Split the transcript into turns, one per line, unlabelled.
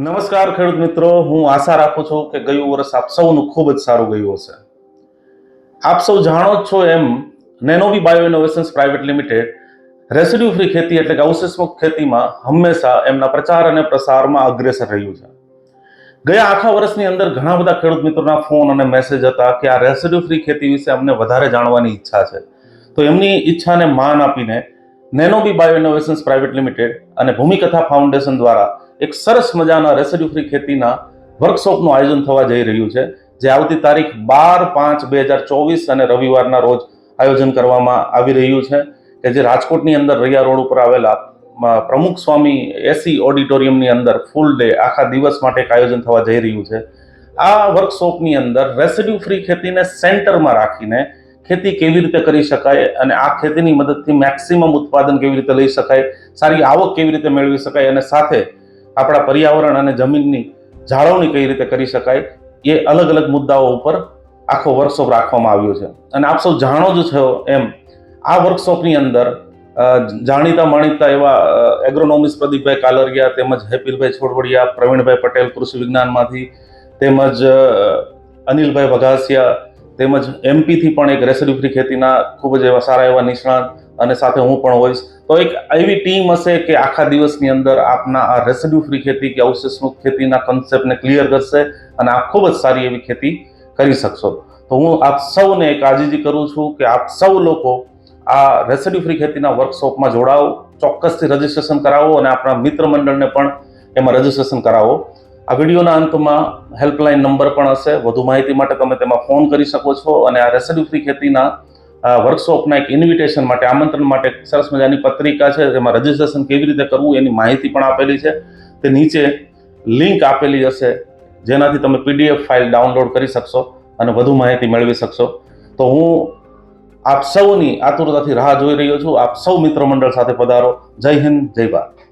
નમસ્કાર ખેડૂત મિત્રો, હું આશા રાખું છું કે ગયું વર્ષ આપ સૌનું ખૂબ જ સારું ગયું હશે. આપ સૌ જાણો જ છો એમ Nanobee bio innovations private limited residue free ખેતી એટલે કે અવશેષમુક્ત ખેતીમાં હંમેશા એમના પ્રચાર અને પ્રસારમાં અગ્રેસર રહ્યું છે. ગયા આખા વર્ષની અંદર ઘણા બધા ખેડૂત મિત્રોના ફોન અને મેસેજ હતા કે આ રેસિડ્યુ ફ્રી ખેતી વિશે અમને વધારે જાણવાની ઈચ્છા છે. તો એમની ઈચ્છાને માન આપીને Nanobee bio innovations private limited અને ભૂમિકથા ફાઉન્ડેશન દ્વારા એક સરસ મજાના રેસિડ્યુ ફ્રી ખેતીના વર્કશોપનું આયોજન થવા જઈ રહ્યું છે, જે આવતી તારીખ બાર પાંચ બે હજાર ચોવીસ અને રવિવારના રોજ આયોજન કરવામાં આવી રહ્યું છે, કે જે રાજકોટની અંદર રૈયા રોડ ઉપર આવેલા પ્રમુખ સ્વામી એસી ઓડિટોરિયમની અંદર ફૂલ ડે આખા દિવસ માટે એક આયોજન થવા જઈ રહ્યું છે. આ વર્કશોપની અંદર રેસિડ્યુ ફ્રી ખેતીને સેન્ટરમાં રાખીને ખેતી કેવી રીતે કરી શકાય અને આ ખેતીની મદદથી મેક્સિમમ ઉત્પાદન કેવી રીતે લઈ શકાય, સારી આવક કેવી રીતે મેળવી શકાય અને સાથે આપણા પર્યાવરણ અને જમીનની જાળવણી કઈ રીતે કરી શકાય, એ અલગ અલગ મુદ્દાઓ ઉપર આખો વર્કશોપ રાખવામાં આવ્યો છે. અને આપ સૌ જાણો જ છો એમ, આ વર્કશોપની અંદર જાણીતા માણીતા એવા એગ્રોનોમિસ્ટ પ્રદીપભાઈ કાલરિયા તેમજ હેપીલભાઈ છોડવડિયા, પ્રવીણભાઈ પટેલ કૃષિ વિજ્ઞાનમાંથી, તેમજ અનિલભાઈ વઘાસિયા, તેમજ એમપીથી પણ એક રેસિડ્યુ ખેતીના ખૂબ જ એવા સારા એવા નિષ્ણાત અને સાથે હું પણ હોઈશ. તો એક એવી ટીમ હશે કે આખા દિવસની અંદર આપના આ રેસિડ્યુ ફ્રી ખેતી કે અવશેષમુક્ત ખેતીના કન્સેપ્ટને ક્લિયર કરશે અને આપ ખૂબ જ સારી એવી ખેતી કરી શકશો. તો હું આપ સૌને એક આજીજી કરું છું કે આપ સૌ લોકો આ રેસિડ્યુ ફ્રી ખેતીના વર્કશોપમાં જોડાઓ, ચોક્કસથી રજીસ્ટ્રેશન કરાવો અને આપણા મિત્ર મંડળને પણ એમાં રજીસ્ટ્રેશન કરાવો. આ વિડીયોના અંતમાં હેલ્પલાઇન નંબર પણ હશે. વધુ માહિતી માટે તમે તેમાં ફોન કરી શકો છો અને આ રેસિડ્યુ ફ્રી ખેતીના વર્કશોપના એક ઇન્વિટેશન માટે, આમંત્રણ માટે સરસ મજાની પત્રિકા છે, જેમાં રજીસ્ટ્રેશન કેવી રીતે કરવું એની માહિતી પણ આપેલી છે. તે નીચે લિંક આપેલી હશે, જેનાથી તમે પીડીએફ ફાઇલ ડાઉનલોડ કરી શકશો અને વધુ માહિતી મેળવી શકશો. તો હું આપ સૌની આતુરતાથી રાહ જોઈ રહ્યો છું. આપ સૌ મિત્ર મંડળ સાથે પધારો. જય હિન્દ, જય ભારત.